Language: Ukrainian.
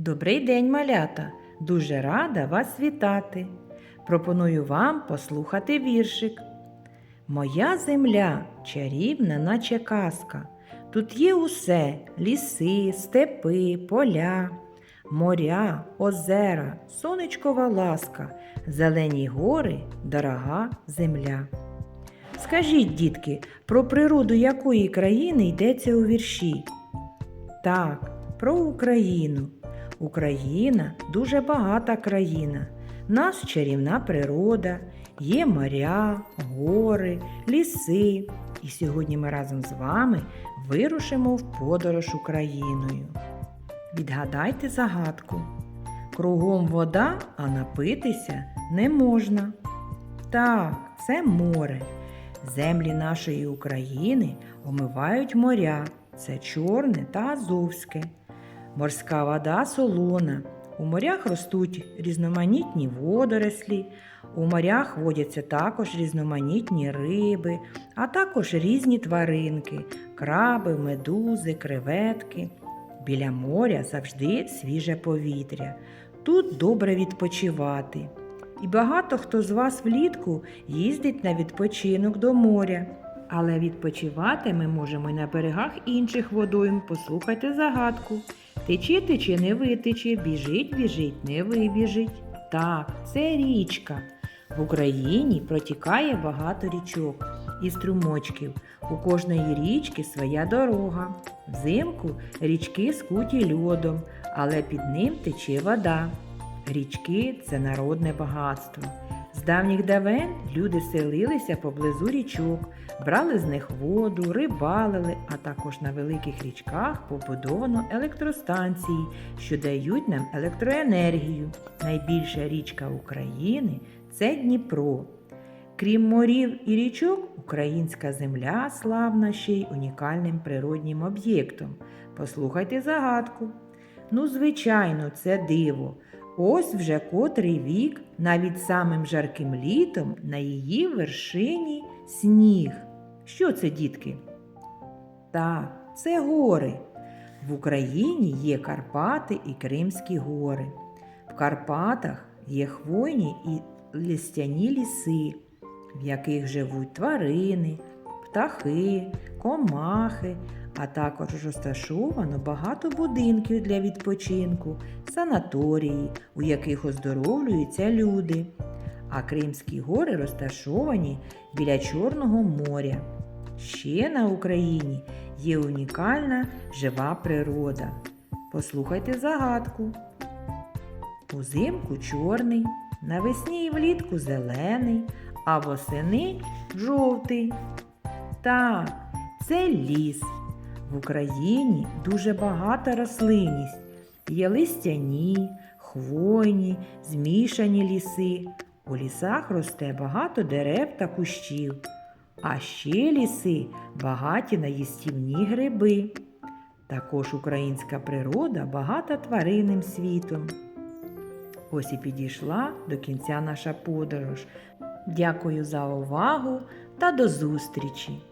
Добрий день, малята! Дуже рада вас вітати. Пропоную вам послухати віршик. Моя земля чарівна, наче казка. Тут є усе ліси, степи, поля, моря, озера, сонечкова ласка, зелені гори, дорога земля. Скажіть, дітки, про природу якої країни йдеться у вірші? Так, про Україну. Україна дуже багата країна. Нас чарівна природа, є моря, гори, ліси. І сьогодні ми разом з вами вирушимо в подорож Україною. Відгадайте загадку. Кругом вода, а напитися не можна. Так, це море. Землі нашої України омивають моря. Це Чорне та Азовське. Морська вода солона. У морях ростуть різноманітні водорослі, у морях водяться також різноманітні риби, а також різні тваринки краби, медузи, креветки. Біля моря завжди свіже повітря. Тут добре відпочивати. І багато хто з вас влітку їздить на відпочинок до моря. Але відпочивати ми можемо й на берегах інших водойм. Послухайте загадку. Тече, тече, не витече, біжить, біжить, не вибіжить. Так, це річка. В Україні протікає багато річок і струмочків. У кожної річки своя дорога. Взимку річки скуті льодом, але під ним тече вода. Річки це народне багатство. Давніх давен люди селилися поблизу річок, брали з них воду, рибалили, а також на великих річках побудовано електростанції, що дають нам електроенергію. Найбільша річка України це Дніпро. Крім морів і річок, українська земля славна ще й унікальним природнім об'єктом. Послухайте загадку. Ну, звичайно, це диво. Ось вже котрий вік, навіть самим жарким літом, на її вершині сніг. Що це, дітки? Так, це гори. В Україні є Карпати і Кримські гори. В Карпатах є хвойні і листяні ліси, в яких живуть тварини, птахи, комахи, а також розташовано багато будинків для відпочинку, санаторії, у яких оздоровлюються люди. А Кримські гори розташовані біля Чорного моря. Ще на Україні є унікальна жива природа. Послухайте загадку. Узимку чорний, навесні і влітку зелений, а восени жовтий. Так, це ліс. В Україні дуже багата рослинність. Є листяні, хвойні, змішані ліси. У лісах росте багато дерев та кущів. А ще ліси багаті на їстівні гриби. Також українська природа багата тваринним світом. Ось і підійшла до кінця наша подорож. Дякую за увагу та до зустрічі!